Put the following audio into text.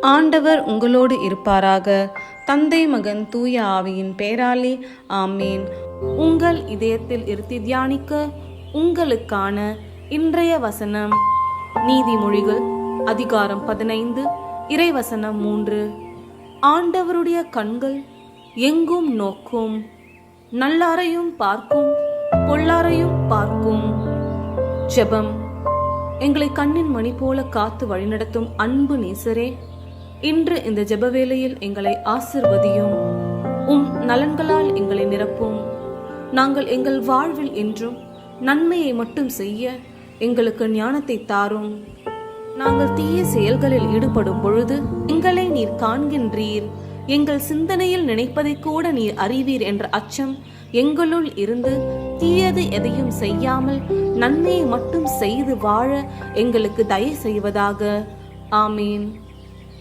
ஆண்டவர் உங்களோடு இருப்பாராக. தந்தை மகன் தூய ஆவியின் பேராலே ஆமேன். உங்கள் இதயத்தில் இருத்தி தியானிக்க உங்களுக்கான இன்றைய வசனம். நீதிமொழிகள் அதிகாரம் பதினைந்து இறைவசனம் மூன்று. ஆண்டவருடைய கண்கள் எங்கும் நோக்கும்? நல்லாரையும் பார்க்கும் பொல்லாரையும் பார்க்கும். ஜெபம். எங்களை கண்ணின் மணி போல காத்து வழிநடத்தும் அன்பு நேசரே இன்று இந்த ஜெபவேளையில் எங்களை ஆசிர்வதியும். உம் நலன்களால் எங்களை நிரப்பும். நாங்கள் எங்கள் வாழ்வில் என்றும் நன்மையை மட்டும் செய்ய எங்களுக்கு ஞானத்தை தாரும். நாங்கள் தீய செயல்களில் ஈடுபடும் பொழுது எங்களை நீர் காண்கின்றீர். எங்கள் சிந்தனையில் நினைப்பதை கூட நீர் அறிவீர் என்ற அச்சம் எங்களுள் இருந்து தீயது எதையும் செய்யாமல் நன்மையை மட்டும் செய்து வாழ எங்களுக்கு தயவு செய்வதாக. ஆமீன்.